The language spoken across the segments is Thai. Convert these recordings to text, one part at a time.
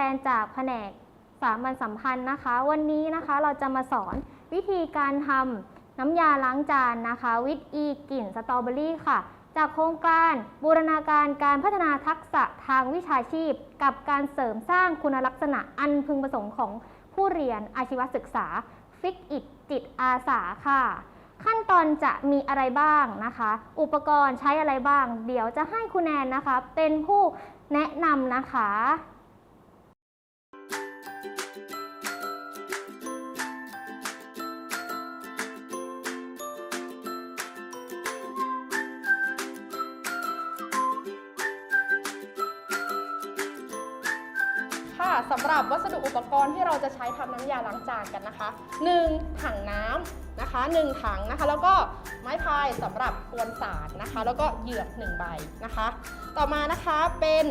แทนจากแผนกสามัญสัมพันธ์นะคะ วันนี้นะคะเราจะมาสอนวิธีการทำน้ำยาล้างจานนะคะ วิตอีกลิ่นสตรอเบอรี่ค่ะ จากโครงการบูรณาการการพัฒนาทักษะทางวิชาชีพ กับการเสริมสร้างคุณลักษณะอันพึงประสงค์ของผู้เรียนอาชีวศึกษา ฟิกอิดจิตอาสาค่ะ ขั้นตอนจะมีอะไรบ้างนะคะ อุปกรณ์ใช้อะไรบ้าง เดี๋ยวจะให้คุณแนนนะคะ เป็นผู้แนะนำนะคะ สำหรับวัสดุอุปกรณ์ที่เราจะใช้ทำน้ำยาล้างจานกันนะคะ 1. ถังน้ำนะคะ 1 ถังนะคะ แล้วก็ไม้พายสำหรับกวนสารนะคะ แล้วก็เหยือก1ใบนะคะ ต่อมานะคะเป็น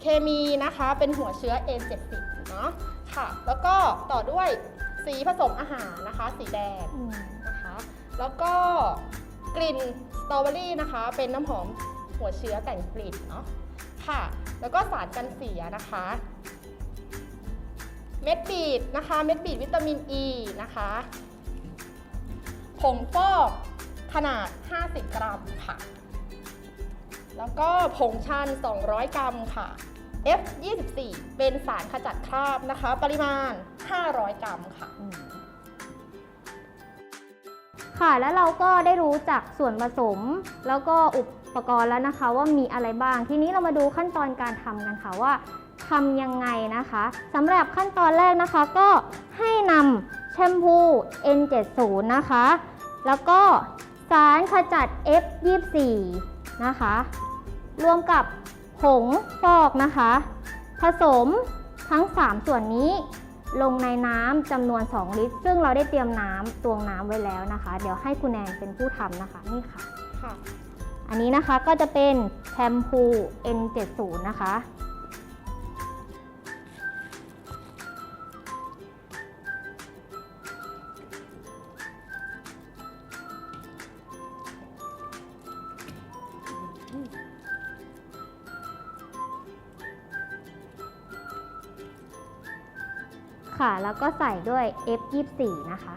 เคมีนะคะเป็นหัวเชื้อ N70 เนาะค่ะ แล้วก็ต่อด้วยสีผสมอาหารนะคะ สีแดงนะคะ แล้วก็กลิ่นสตรอเบอรี่นะคะ เป็นน้ำหอมหัวเชื้อแต่งกลิ่นเนาะค่ะ แล้วก็สารกันเสียนะคะ เม็ดบีดนะคะ เม็ดบีดวิตามินอ e ีนะคะผงฟอกขนาด 50 กรัมค่ะ แล้วก็ผงชัน 200 กรัมค่ะ F24 เป็นสารขจัดคราบนะคะ ปริมาณ 500 กรัมค่ะ ค่ะ แล้วเราก็ได้รู้จักส่วนผสม แล้วก็อุปกรณ์แล้วนะคะ ว่ามีอะไรบ้าง ทีนี้เรามาดูขั้นตอนการทำกันค่ะว่า ทำยังไงนะคะสำหรับขั้นตอนแรกนะคะก็ให้นำแชมพู N70 นะคะ แล้วก็สารขจัด F24 นะคะ รวมกับผงฟอกนะคะ ผสมทั้ง 3 ส่วนนี้ลงในน้ำจำนวน 2 ลิตร ซึ่งเราได้เตรียมน้ำตวงน้ำไว้แล้วนะคะ เดี๋ยวให้คุณแนนเป็นผู้ทำนะคะนี่ค่ะค่ะอันนี้นะคะก็จะเป็นแชมพู N70 นะคะ ค่ะ แล้วก็ใส่ด้วย F24 นะคะ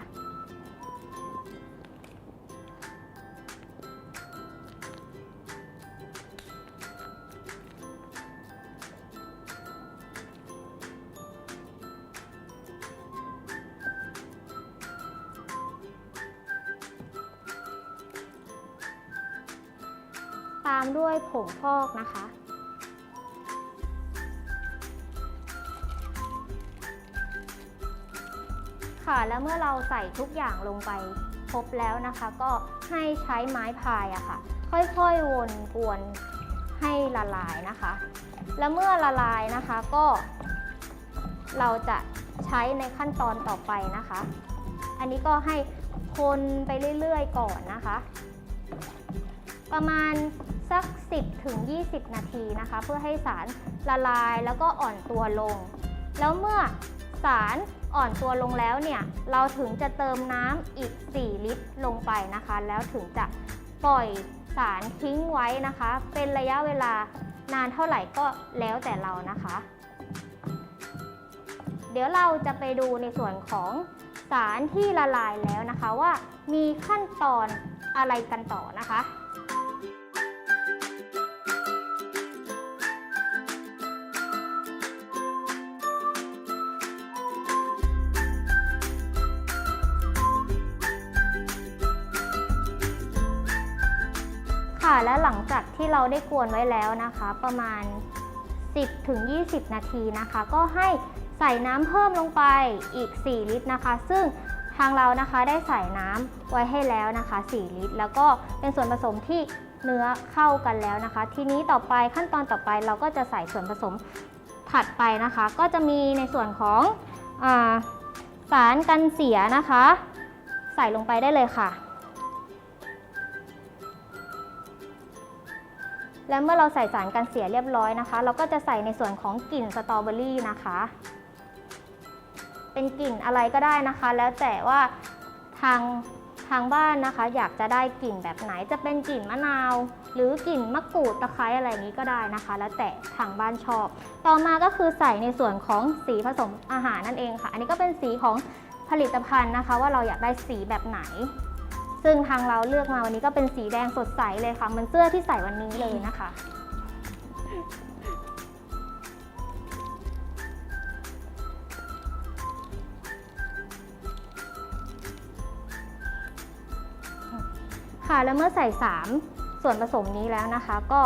ตามด้วยผงฟอกนะคะ ค่ะ แล้วเมื่อเราใส่ทุกอย่างลงไปครบแล้วนะคะ ก็ให้ใช้ไม้พายอะค่ะ ค่อยๆวนกวนให้ละลายนะคะ แล้วเมื่อละลายนะคะก็ เราจะใช้ในขั้นตอนต่อไปนะคะ อันนี้ก็ให้คนไปเรื่อยๆก่อนนะคะ ประมาณสัก 10ถึง20 นาทีนะคะ เพื่อให้สารละลายแล้วก็อ่อนตัวลง แล้วเมื่อสาร อ่อนตัวลงแล้วเนี่ย เราถึงจะเติมน้ำอีก 4 ลิตรลงไปนะคะ แล้วถึงจะปล่อยสารทิ้งไว้นะคะ เป็นระยะเวลานานเท่าไหร่ก็แล้วแต่เรานะคะ เดี๋ยวเราจะไปดูในส่วนของสารที่ละลายแล้วนะคะว่ามีขั้นตอนอะไรกันต่อนะคะ และหลังจากที่เราได้กวนไว้แล้วนะคะ ประมาณ 10ถึง20 นาทีนะคะ ก็ให้ใส่น้ำเพิ่มลงไปอีก 4 ลิตรนะคะ ซึ่งทางเรานะคะได้ใส่น้ำไว้ให้แล้วนะคะ 4 ลิตร แล้วก็เป็นส่วนผสมที่เนื้อเข้ากันแล้วนะคะ ทีนี้ต่อไปขั้นตอนต่อไปเราก็จะใส่ส่วนผสมถัดไปนะคะ ก็จะมีในส่วนของอสารกันเสียนะคะ ใส่ลงไปได้เลยค่ะ และเมื่อเราใส่สารกันเสียเรียบร้อยนะคะ เราก็จะใส่ในส่วนของกลิ่นสตรอเบอรี่นะคะ เป็นกลิ่นอะไรก็ได้นะคะ แล้วแต่ว่าทางทางบ้านนะคะ อยากจะได้กลิ่นแบบไหนจะเป็นกลิ่นมะนาว หรือกลิ่นมะกรูดตะไคร้อะไรนี้ก็ได้นะคะ แล้วแต่ทางบ้านชอบ ต่อมาก็คือใส่ในส่วนของสีผสมอาหารนั่นเองค่ะ อันนี้ก็เป็นสีของผลิตภัณฑ์นะคะ ว่าเราอยากได้สีแบบไหน ซึ่งทางเราเลือกมาวันนี้ก็เป็นสีแดงสดใสเลยค่ะเหมือนเสื้อที่ใส่วันนี้เลยนะคะ ค่ะแล้วเมื่อใส่ 3 ส่วนผสมนี้แล้วนะคะ ก็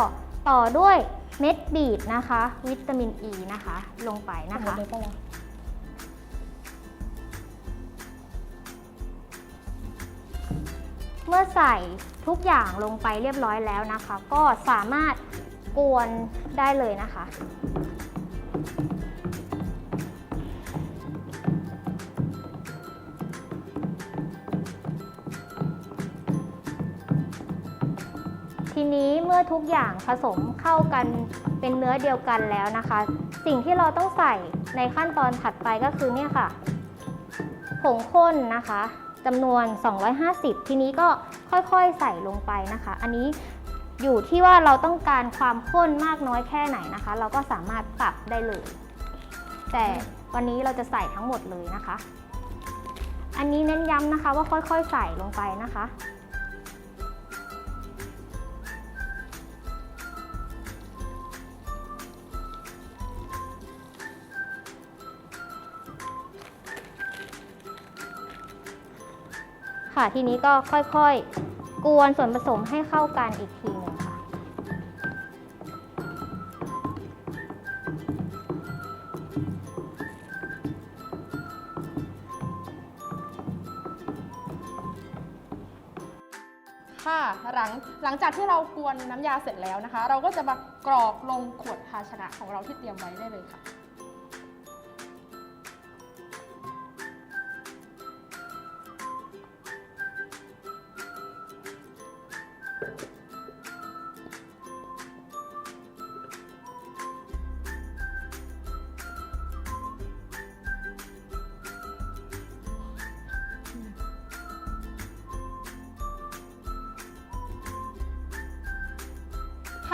ต่อด้วยเม็ดบีทนะคะ วิตามินอ e ีนะคะ ลงไปนะคะ เมื่อใส่ทุกอย่างลงไปเรียบร้อยแล้วนะคะ ก็สามารถกวนได้เลยนะคะ ทีนี้เมื่อทุกอย่างผสมเข้ากันเป็นเนื้อเดียวกันแล้วนะคะ สิ่งที่เราต้องใส่ในขั้นตอนถัดไปก็คือเนี่ยค่ะ ผงข้นนะคะ จำนวน 250 ทีนี้ก็ค่อยๆใส่ลงไปนะคะ อันนี้อยู่ที่ว่าเราต้องการความข้นมากน้อยแค่ไหนนะคะ เราก็สามารถปรับได้เลย แต่วันนี้เราจะใส่ทั้งหมดเลยนะคะ อันนี้เน้นย้ำนะคะว่าค่อยๆใส่ลงไปนะคะ ค่ะ ทีนี้ก็ค่อยๆ กวนส่วนผสมให้เข้ากันอีกทีหนึ่งค่ะ ค่ะหลังหลังจากที่เรากวนน้ำยาเสร็จแล้วนะคะ เราก็จะมากรอกลงขวดภาชนะของเราที่เตรียมไว้ได้เลยค่ะ ค่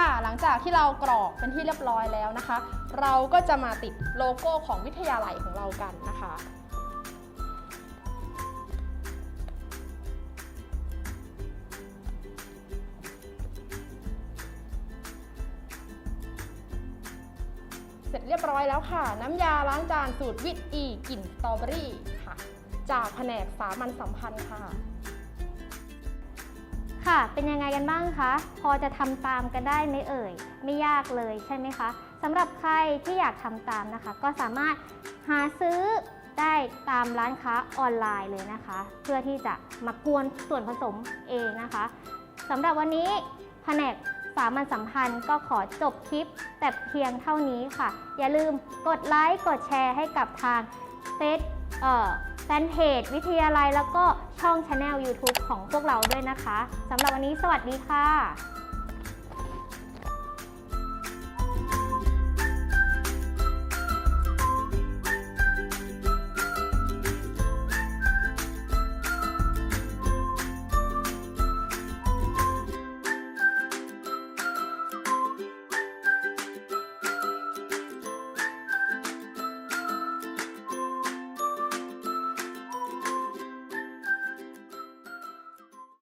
ะหลังจากที่เรากรอกเป็นที่เรียบร้อยแล้วนะคะ เราก็จะมาติดโลโก้ของวิทยาลัยของเรากันนะคะ ร็จเรียบร้อยแล้วค่ะ น้ำยาล้างจานสูตรวิตอีกลิ่นสตรอเบอรี่ค่ะ จากแผนกสามัญสัมพันธ์ค่ะ ค่ะ เป็นยังไงกันบ้างคะ พอจะทำตามกันได้ไหมเอ่ย ไม่ยากเลยใช่ไหมคะสำหรับใครที่อยากทำตามนะคะ ก็สามารถหาซื้อได้ตามร้านค้าออนไลน์เลยนะคะ เพื่อที่จะมากวนส่วนผสมเองนะคะสำหรับวันนี้แผนก สามัญสัมพันธ์ก็ขอจบคลิป แต่เพียงเท่านี้ค่ะ อย่าลืมกดไลค์กดแชร์ให้กับทางเฟซแฟนเพจวิทยาลัยแล้วก็ช่องช anel YouTube ของพวกเราด้วยนะคะสำหรับวันนี้สวัสดีค่ะ